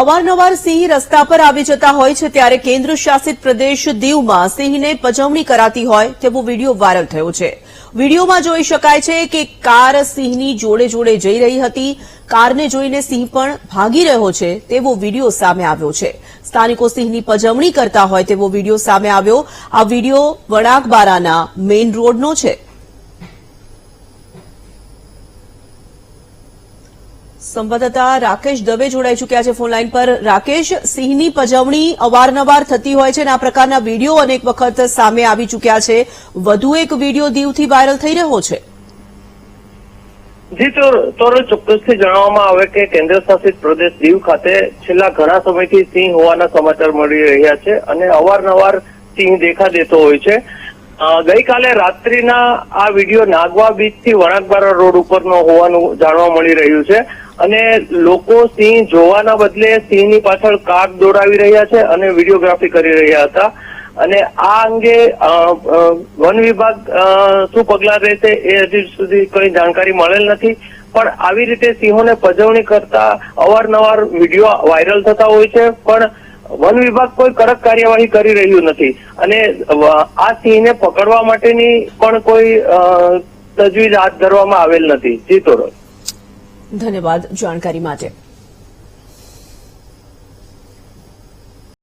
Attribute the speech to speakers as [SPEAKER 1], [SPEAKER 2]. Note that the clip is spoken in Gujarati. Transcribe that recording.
[SPEAKER 1] અવારનવાર સિંહ રસ્તા પર આવી જતા હોય છે ત્યારે કેન્દ્ર શાસિત પ્રદેશ દીવમાં સિંહને પજવણી કરાતી હોય તેવો વીડિયો વાયરલ થયો છે. વિડીયોમાં જોઈ શકાય છે કે કાર સિંહની જોડે જોડે જઈ રહી હતી. કારને જોઈને સિંહ પણ ભાગી રહ્યો છે તેવો વીડિયો સામે આવ્યો છે. સ્થાનિકો સિંહની પજવણી કરતા હોય તેવો વીડિયો સામે આવ્યો. આ વીડિયો વણાકબારાના મેઇન રોડનો છે. સંવાદદાતા રાકેશ દવે જોડાઈ ચૂક્યા છે ફોનલાઈન પર. રાકેશ, સિંહની પજવણી અવારનવાર થતી હોય છે અને આ પ્રકારના વીડિયો અનેક વખત સામે આવી ચૂક્યા છે. વધુ એક વીડિયો દીવથી વાયરલ થઈ રહ્યો છે.
[SPEAKER 2] જી, તો ચોક્કસથી જણાવવામાં આવે કે કેન્દ્ર શાસિત પ્રદેશ દીવ ખાતે છેલ્લા ઘણા સમયથી સિંહ હોવાના સમાચાર મળી રહ્યા છે અને અવારનવાર સિંહ દેખા દેતો હોય છે. ગઈકાલે રાત્રિના આ વીડિયો નાગવા બીચથી વણાકબારા રોડ ઉપરનો હોવાનું જાણવા મળી રહ્યું છે. અને લોકો સિંહ જોવાના બદલે સિંહની પાછળ કાર દોડાવી રહ્યા છે અને વિડીયોગ્રાફી કરી રહ્યા હતા. અને આ અંગે વન વિભાગ શું પગલાં રહેશે એ હજી સુધી કોઈ જાણકારી મળેલ નથી. પણ આવી રીતે સિંહોને પજવણી કરતા અવારનવાર વીડિયો વાયરલ થતા હોય છે. પણ વન વિભાગ કોઈ કડક કાર્યવાહી કરી રહ્યું નથી. અને આ સિંહને પકડવા માટેની પણ કોઈ તજવીજ હાથ ધરવામાં આવેલ નથી. જીતો
[SPEAKER 1] ધન્યવાદ જાણકારી માટે.